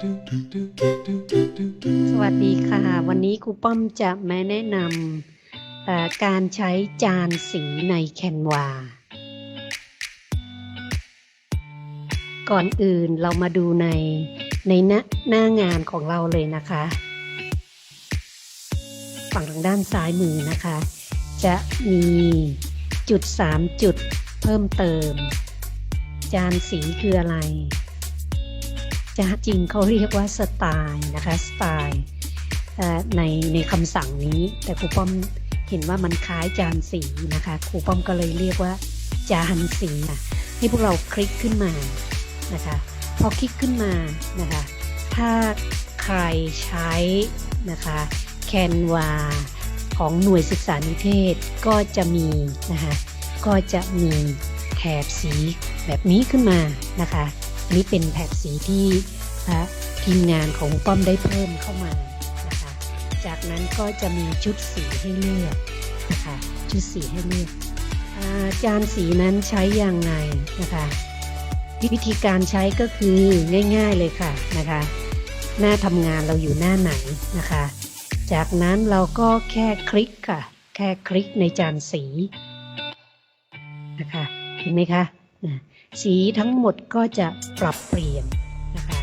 สวัสดีค่ะ วันนี้ครูป้อมจะมาแนะนำการใช้จานสีในแคนวา ก่อนอื่นเรามาดูในในหน้าหน้างานของเราเลยนะคะ ฝั่งทางด้านซ้ายมือนะคะ จะมีจุด 3 จุดเพิ่มเติม จานสีคืออะไร จะจริงเขาเรียกว่าสไตล์นะคะสไตล์ในในคำสั่งนี้ แต่ครูป้อมเห็นว่ามันคล้ายจานสีนะคะครูป้อมก็เลยเรียกว่าจานสีนะให้พวกเราคลิกขึ้นมานะคะพอคลิกขึ้นมานะคะถ้าใครใช้นะคะแคนวาของหน่วยศึกษานิเทศก็จะมีนะคะก็จะมีแถบสีแบบนี้ขึ้นมานะคะ นนี้เป็นแถบสีที่ทีมงานของป้อมได้เพิ่มเข้ามานะคะ จากนั้นก็จะมีชุดสีให้เลือกนะคะชุดสีให้เลือกอาจานสีนั้นใช้อย่างไงนะคะ วิธีการใช้ก็คือง่ายๆเลยค่ะนะคะ หน้าทำงานเราอยู่หน้าไหนนะคะ จากนั้นเราก็แค่คลิกค่ะ แค่คลิกในจานสีนะคะเห็นไหมคะ นะสีทั้งหมดก็จะปรับเปลี่ยนนะคะ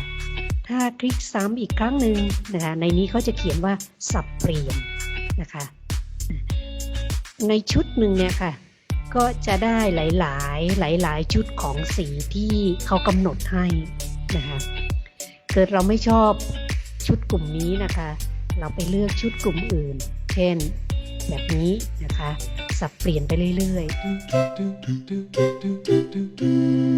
ถ้าคลิกซ้ำอีกครั้งหนึ่งนะคะในนี้เขาจะเขียนว่าสับเปลี่ยนนะคะ ในชุดหนึ่งเนี่ยค่ะ ก็จะได้หลายๆ หลาย ๆ ชุดของสีที่เขากำหนดให้นะคะ เกิดเราไม่ชอบชุดกลุ่มนี้นะคะ เราไปเลือกชุดกลุ่มอื่น เช่น แบบนี้นะคะ สับเปลี่ยนไปเรื่อยๆ